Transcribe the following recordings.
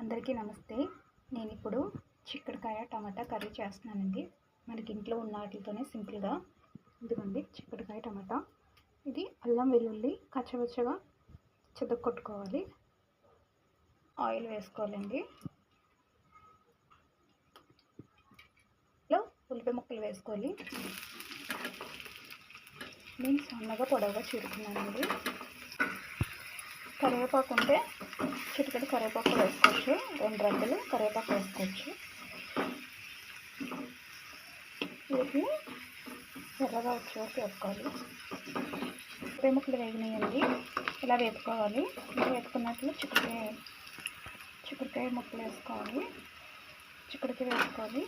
అందరికీ నమస్తే. నేను ఇప్పుడు చిక్కుడుకాయ టమాటా కర్రీ చేస్తున్నానండి. మనకి ఇంట్లో ఉన్న వాటితోనే సింపుల్గా ఇదిగోండి చిక్కుడుకాయ టమాటా. ఇది అల్లం వెల్లుల్లి కచ్చవచ్చగా చెదక్ కొట్టుకోవాలి ఆయిల్ వేసుకోవాలండి. లో ఉల్లిపాయ ముక్కలు వేసుకోవాలి. నేను సన్నగా పొడవుగా చిరుకున్నానండి. కరివేపాకు ఉంటే చిటికెడు కరివేపాకు వేసుకోవచ్చు. రెండు రెబ్బలు కరివేపాకు వేసుకోవచ్చు. వీటిని ఎర్రగా వచ్చే వరకు వేసుకోవాలి. ఉల్లిపాయ వేగినాయండి. ఇలా వేపుకోవాలి. ఇలా వేపుకున్నట్లు చిక్కుడుకాయ చిక్కుడుకాయ ముక్కలు వేసుకోవాలి. చిక్కుడుకాయ వేసుకోవాలి.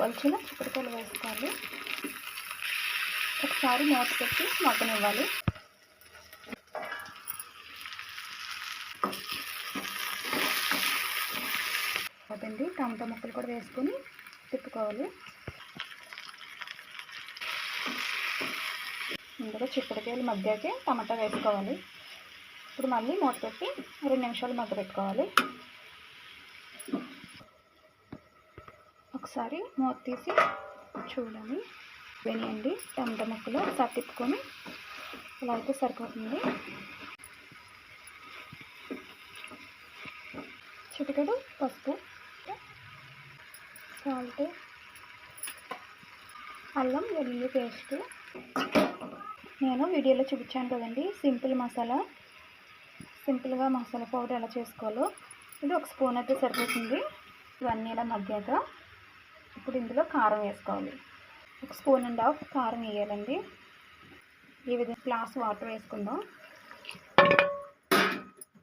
వలిచిన చిక్కుడుకాయలు వేసుకోవాలి. ఒకసారి మూత పెట్టి మగ్గనివ్వాలి. అదండి టమాటా ముక్కలు కూడా వేసుకొని తిప్పుకోవాలి. ముందుగా చిక్కుడుకాయలు మగ్గాకే టమాటా వేసుకోవాలి. ఇప్పుడు మళ్ళీ మూత పెట్టి రెండు నిమిషాలు మగ్గ పెట్టుకోవాలి. ఒకసారి మూత తీసి చూడండి. వేయండి. టమాటా ముక్కలు ఒకసారి తిప్పుకొని ఇలా అయితే సరిపోతుంది. చిటికెడు పసుపు సాల్ట్ అల్లం వెల్లుల్లి పేస్ట్. నేను వీడియోలో చూపించాను కదండి సింపుల్ మసాలా. సింపుల్గా మసాలా పౌడర్ ఎలా చేసుకోవాలో. ఇది ఒక స్పూన్ అయితే సరిపోతుంది ఇవన్నీ ఇలా మగ్గాక. ఇప్పుడు ఇందులో కారం వేసుకోవాలి. ఒక స్పూన్ అండ్ హాఫ్ కారం వేయాలండి. ఈ విధంగా గ్లాస్ వాటర్ వేసుకుందాం.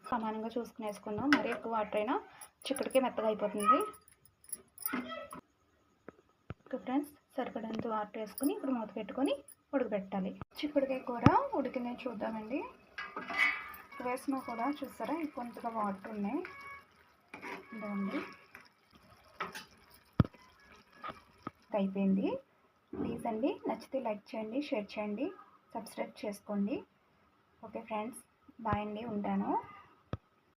సమానంగా చూసుకుని వేసుకుందాం మరి ఎక్కువ వాటర్ అయినా చిక్కుడికి మెత్తగా అయిపోతుంది. ఓకే ఫ్రెండ్స్ సరిపడంత ఆర్ట్ వేసుకుని ఇప్పుడు మూత పెట్టుకొని ఉడకబెట్టాలి. చిక్కుడుకాయ కూర ఉడికింది చూద్దామండి. వేసినా కూడా చూస్తారా కొంతగా వాటర్ ఉన్నాయి. ఇదండి అయిపోయింది. ప్లీజ్ అండి నచ్చితే లైక్ చేయండి షేర్ చేయండి సబ్స్క్రైబ్ చేసుకోండి. ఓకే ఫ్రెండ్స్ బాయ్ అండి ఉంటాను.